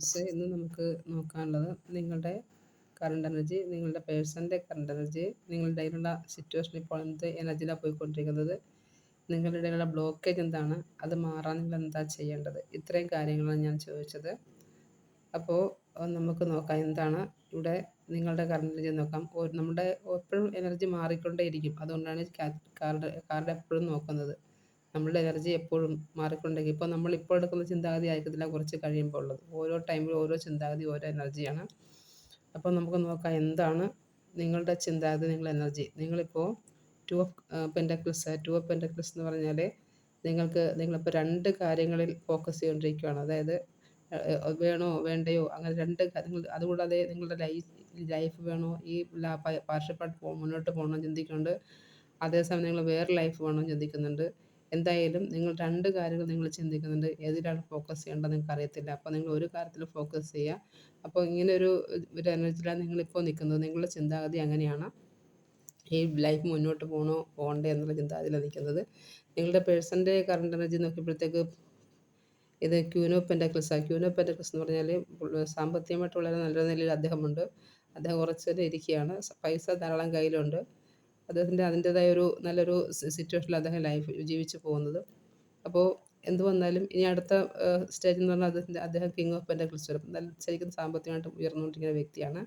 Friends ഇന്ന് നമുക്ക് നോക്കാനുള്ളത് നിങ്ങളുടെ കറണ്ട് എനർജി നിങ്ങളുടെ പേഴ്സണിന്റെ കറണ്ട് എനർജി നിങ്ങളുടെ ഇടയിലുള്ള സിറ്റുവേഷൻ ഇപ്പോൾ എന്ത് എനർജിയിലാണ് പോയിക്കൊണ്ടിരിക്കുന്നത് നിങ്ങളുടെ ഇടയിലുള്ള ബ്ലോക്കേജ് എന്താണ് അത് മാറാൻ നിങ്ങൾ എന്താ ചെയ്യേണ്ടത്? ഇത്രയും കാര്യങ്ങളാണ് ഞാൻ ചോദിച്ചത്. അപ്പോൾ നമുക്ക് നോക്കാം എന്താണ് ഇവിടെ നിങ്ങളുടെ കറണ്ട് എനർജി നോക്കാം. നമ്മുടെ എപ്പോഴും എനർജി മാറിക്കൊണ്ടേയിരിക്കും. അതുകൊണ്ടാണ് കാർഡ് കാർഡ് എപ്പോഴും നോക്കുന്നത്. നമ്മളുടെ എനർജി എപ്പോഴും മാറിക്കൊണ്ടിരിക്കും ഇപ്പോൾ നമ്മൾ ഇപ്പോൾ എടുക്കുന്ന ചിന്താഗതി ആയിരിക്കത്തില്ല കുറച്ച് കഴിയുമ്പോൾ ഉള്ളത്. ഓരോ ടൈമിലും ഓരോ ചിന്താഗതി ഓരോ എനർജിയാണ് അപ്പോൾ നമുക്ക് നോക്കാം എന്താണ് നിങ്ങളുടെ ചിന്താഗതി നിങ്ങളുടെ എനർജി നിങ്ങളിപ്പോൾ two of pentacles two of pentacles എന്ന് പറഞ്ഞാൽ നിങ്ങൾക്ക് നിങ്ങളിപ്പോൾ രണ്ട് കാര്യങ്ങളിൽ ഫോക്കസ് ചെയ്തുകൊണ്ടിരിക്കുകയാണ് അതായത് വേണോ വേണ്ടയോ അങ്ങനെ രണ്ട് കാര്യങ്ങൾ അതുകൂടാതെ നിങ്ങളുടെ ലൈഫ് ലൈഫ് വേണോ ഈ പാർഷ്യപ്പാട്ട് മുന്നോട്ട് പോകണമെന്ന് ചിന്തിക്കുന്നുണ്ട് അതേസമയം നിങ്ങൾ വേറെ ലൈഫ് വേണമെന്ന് ചിന്തിക്കുന്നുണ്ട്. എന്തായാലും നിങ്ങൾ രണ്ട് കാര്യങ്ങൾ നിങ്ങൾ ചിന്തിക്കുന്നുണ്ട്. ഏതിലാണ് ഫോക്കസ് ചെയ്യേണ്ടത് നിങ്ങൾക്ക് അറിയത്തില്ല. അപ്പോൾ നിങ്ങൾ ഒരു കാര്യത്തിൽ ഫോക്കസ് ചെയ്യുക. അപ്പോൾ ഇങ്ങനെ ഒരു ഒരു എനർജിയിലാണ് നിങ്ങളിപ്പോൾ നിൽക്കുന്നത്. നിങ്ങളുടെ ചിന്താഗതി അങ്ങനെയാണ്. ഈ ലൈഫ് മുന്നോട്ട് പോകണോ പോകണ്ടേ എന്നുള്ള ചിന്താഗതിയിലാണ് നിൽക്കുന്നത്. നിങ്ങളുടെ പേഴ്സന്റെ കറണ്ട് എനർജി നോക്കിയപ്പോഴത്തേക്ക് ഇത് ക്യൂനോ പെൻഡക്ലസ് ക്യൂനോ പെൻഡക്ലസ് എന്ന് പറഞ്ഞാൽ സാമ്പത്തികമായിട്ട് വളരെ നല്ല നിലയിൽ അദ്ദേഹമുണ്ട്. അദ്ദേഹം കുറച്ച് ഇരിക്കുകയാണ്. പൈസ ധാരാളം കയ്യിലുണ്ട്. അദ്ദേഹത്തിന്റെ അതിന്റേതായ ഒരു നല്ലൊരു സിറ്റുവേഷനിൽ അദ്ദേഹം ലൈഫ് ജീവിച്ചു പോകുന്നത്. അപ്പോൾ എന്ത് വന്നാലും ഇനി അടുത്ത സ്റ്റേജ് എന്ന് പറഞ്ഞാൽ അദ്ദേഹത്തിന്റെ അദ്ദേഹം കിങ് ഓഫ് പെന്റക്കിൾസ് വരും. ശരിക്കും സാമ്പത്തികമായിട്ട് ഉയർന്നുകൊണ്ടിരിക്കുന്ന വ്യക്തിയാണ്.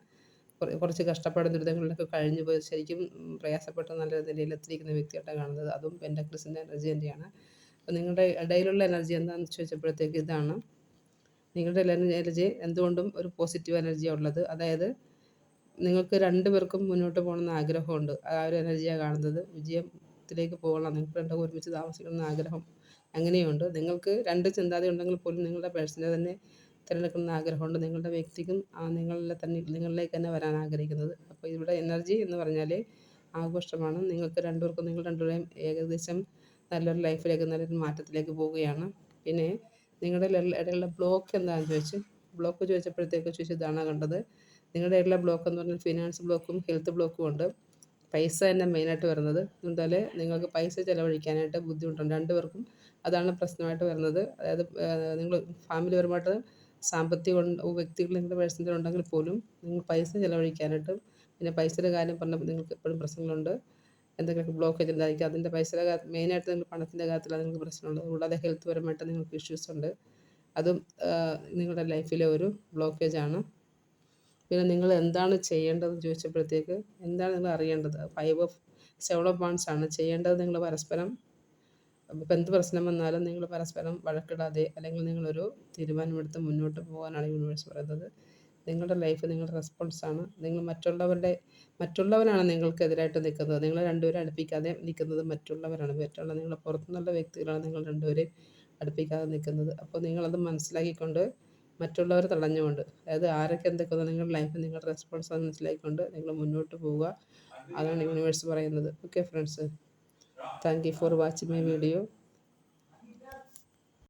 കുറച്ച് കഷ്ടപ്പാടും ദുരിതങ്ങളിലൊക്കെ കഴിഞ്ഞു പോയി. ശരിക്കും പ്രയാസപ്പെട്ട് നല്ല നിലയിൽ എത്തിയിരിക്കുന്ന വ്യക്തിയായിട്ടാണ് കാണുന്നത്. അതും പെൻഡക്ലിസിന്റെ എനർജി തന്നെയാണ്. അപ്പോൾ നിങ്ങളുടെ ഇടയിലുള്ള എനർജി എന്താണെന്ന് ചോദിച്ചപ്പോഴത്തേക്ക് ഇതാണ്. നിങ്ങളുടെ എനർജി എന്തുകൊണ്ടും ഒരു പോസിറ്റീവ് എനർജിയാണ് ഉള്ളത്. അതായത് നിങ്ങൾക്ക് രണ്ടുപേർക്കും മുന്നോട്ട് പോകണമെന്ന് ആഗ്രഹമുണ്ട്. ആ ഒരു എനർജിയാണ് കാണുന്നത്. വിജയത്തിലേക്ക് പോകണം. നിങ്ങൾക്ക് രണ്ടും ഒരുമിച്ച് താമസിക്കണമെന്ന് ആഗ്രഹം അങ്ങനെയുണ്ട്. നിങ്ങൾക്ക് രണ്ട് ചിന്താഗതി ഉണ്ടെങ്കിൽ പോലും നിങ്ങളുടെ പേഴ്സണെ തന്നെ തിരഞ്ഞെടുക്കണമെന്ന് ആഗ്രഹമുണ്ട്. നിങ്ങളുടെ വ്യക്തിക്കും നിങ്ങളിലെ തന്നെ നിങ്ങളിലേക്ക് തന്നെ വരാൻ ആഗ്രഹിക്കുന്നത്. അപ്പോൾ ഇവിടെ എനർജി എന്ന് പറഞ്ഞാൽ ആഘോഷമാണ്. നിങ്ങൾക്ക് രണ്ടുപേർക്കും നിങ്ങൾ രണ്ടുപേരെയും ഏകദേശം നല്ലൊരു ലൈഫിലേക്ക് നല്ലൊരു മാറ്റത്തിലേക്ക് പോവുകയാണ്. പിന്നെ നിങ്ങളുടെ ഇടയിലുള്ള ബ്ലോക്ക് എന്താണെന്ന് ചോദിച്ചു ബ്ലോക്ക് ചോദിച്ചപ്പോഴത്തേക്ക് ചോദിച്ചു ഇതാണ് കണ്ടത്? നിങ്ങളുടെ ഇടയിലുള്ള ബ്ലോക്ക് എന്ന് പറഞ്ഞാൽ ഫിനാൻസ് ബ്ലോക്കും ഹെൽത്ത് ബ്ലോക്കും ഉണ്ട്. പൈസ തന്നെ മെയിനായിട്ട് വരുന്നത്. എന്തായാലും നിങ്ങൾക്ക് പൈസ ചിലവഴിക്കാനായിട്ട് ബുദ്ധിമുട്ടുണ്ട്. രണ്ടുപേർക്കും അതാണ് പ്രശ്നമായിട്ട് വരുന്നത്. അതായത് നിങ്ങൾ ഫാമിലി പരമായിട്ട് സാമ്പത്തിക വ്യക്തികൾ നിങ്ങളുടെ പേഴ്സണൽ ഉണ്ടെങ്കിൽ പോലും നിങ്ങൾ പൈസ ചിലവഴിക്കാനായിട്ടും പിന്നെ പൈസയുടെ കാര്യം പറഞ്ഞപ്പോൾ നിങ്ങൾക്ക് എപ്പോഴും പ്രശ്നങ്ങളുണ്ട്. എന്തെങ്കിലുമൊക്കെ ബ്ലോക്ക് ഉണ്ടായിരിക്കും അതിന്റെ പൈസയുടെ മെയിനായിട്ട് നിങ്ങൾ പണത്തിന്റെ കാര്യത്തിലാണ് നിങ്ങൾക്ക് പ്രശ്നമുള്ളത്. കൂടാതെ ഹെൽത്ത് പരമായിട്ട് നിങ്ങൾക്ക് ഇഷ്യൂസ് ഉണ്ട്. അതും നിങ്ങളുടെ ലൈഫിലെ ഒരു ബ്ലോക്കേജ് ആണ്. പിന്നെ നിങ്ങൾ എന്താണ് ചെയ്യേണ്ടതെന്ന് ചോദിച്ചപ്പോഴത്തേക്ക് എന്താണ് നിങ്ങൾ അറിയേണ്ടത്? Five of seven of wands ആണ്. ചെയ്യേണ്ടത് നിങ്ങൾ പരസ്പരം ഇപ്പം എന്ത് പ്രശ്നം വന്നാലും നിങ്ങൾ പരസ്പരം വഴക്കിടാതെ അല്ലെങ്കിൽ നിങ്ങളൊരു തീരുമാനമെടുത്ത് മുന്നോട്ട് പോകാനാണ് യൂണിവേഴ്സ് പറയുന്നത്. നിങ്ങളുടെ ലൈഫ് നിങ്ങളുടെ റെസ്പോൺസാണ് നിങ്ങൾ മറ്റുള്ളവരുടെ മറ്റുള്ളവരാണ് നിങ്ങൾക്കെതിരായിട്ട് നിൽക്കുന്നത്. നിങ്ങൾ രണ്ടുപേരും അടുപ്പിക്കാതെ നിൽക്കുന്നത് മറ്റുള്ളവരാണ്. മറ്റുള്ള നിങ്ങളുടെ പുറത്തുനിന്നുള്ള വ്യക്തികളാണ് നിങ്ങൾ രണ്ടുപേരെയും അടുപ്പിക്കാതെ നിൽക്കുന്നത്. അപ്പോൾ നിങ്ങളത് മനസ്സിലാക്കിക്കൊണ്ട് മറ്റുള്ളവർ തടഞ്ഞുകൊണ്ട് അതായത് ആരൊക്കെ എന്തൊക്കെ നിങ്ങളുടെ ലൈഫിൽ നിങ്ങളുടെ റെസ്പോൺസ് അത് മനസ്സിലാക്കിക്കൊണ്ട് നിങ്ങൾ മുന്നോട്ട് പോവുക അതാണ് യൂണിവേഴ്സ് പറയുന്നത്. Okay friends thank you for watching my video